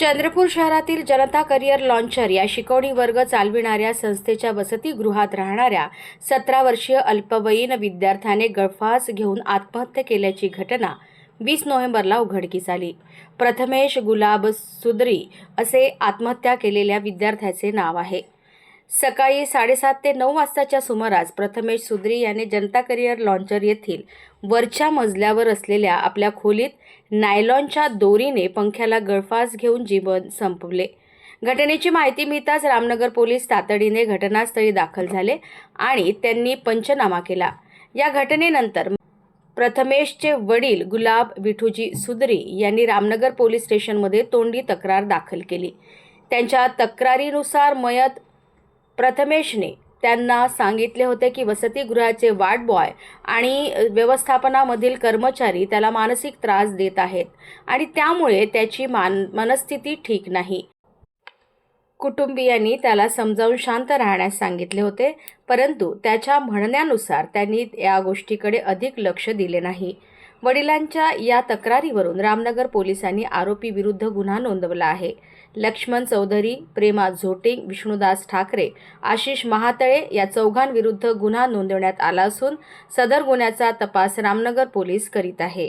चंद्रपूर शहरातील जनता career launcher या शिकवणी वर्ग चालविणाऱ्या संस्थेच्या वसतिगृहात राहणाऱ्या सतरा वर्षीय अल्पवयीन विद्यार्थ्याने गळफास घेऊन आत्महत्या केल्याची घटना वीस नोव्हेंबरला उघडकीस आली. प्रथमेश गुलाब सुदरी असे आत्महत्या केलेल्या विद्यार्थ्याचे नाव आहे. सकाळी साडेसात ते नऊ वाजताच्या सुमारास प्रथमेश सुद्री याने जनता करिअर लॉन्चर येथील वरच्या मजल्यावर असलेल्या आपल्या खोलीत नायलॉनच्या दोरीने पंख्याला गळफास घेऊन जीवन संपवले. घटनेची माहिती मिळताच रामनगर पोलीस तातडीने घटनास्थळी दाखल झाले आणि त्यांनी पंचनामा केला. या घटनेनंतर प्रथमेशचे वडील गुलाब विठूजी सुद्री यांनी रामनगर पोलीस स्टेशनमध्ये तोंडी तक्रार दाखल केली. त्यांच्या तक्रारीनुसार मयत प्रथमेशने त्यांना सांगितले होते की वसतिगृहाचे वार्ड बॉय आणि व्यवस्थापनामधील कर्मचारी त्याला मानसिक त्रास देत आहेत आणि त्यामुळे त्याची मान मनस्थिती ठीक नाही. कुटुंबियांनी त्याला समजावून शांत राहण्यास सांगितले होते परंतु त्याच्या म्हणण्यानुसार त्यांनी या गोष्टीकडे अधिक लक्ष दिले नाही. वडिलांच्या या तक्रारीवरून रामनगर पोलिसांनी आरोपी विरुद्ध गुन्हा नोंदवला आहे. लक्ष्मण चौधरी प्रेमा झोटिंग विष्णुदास ठाकरे आशिष महातळे या चौघांविरुद्ध गुन्हा नोंदवण्यात आला असून सदर गुन्ह्याचा तपास रामनगर पोलीस करीत आहे.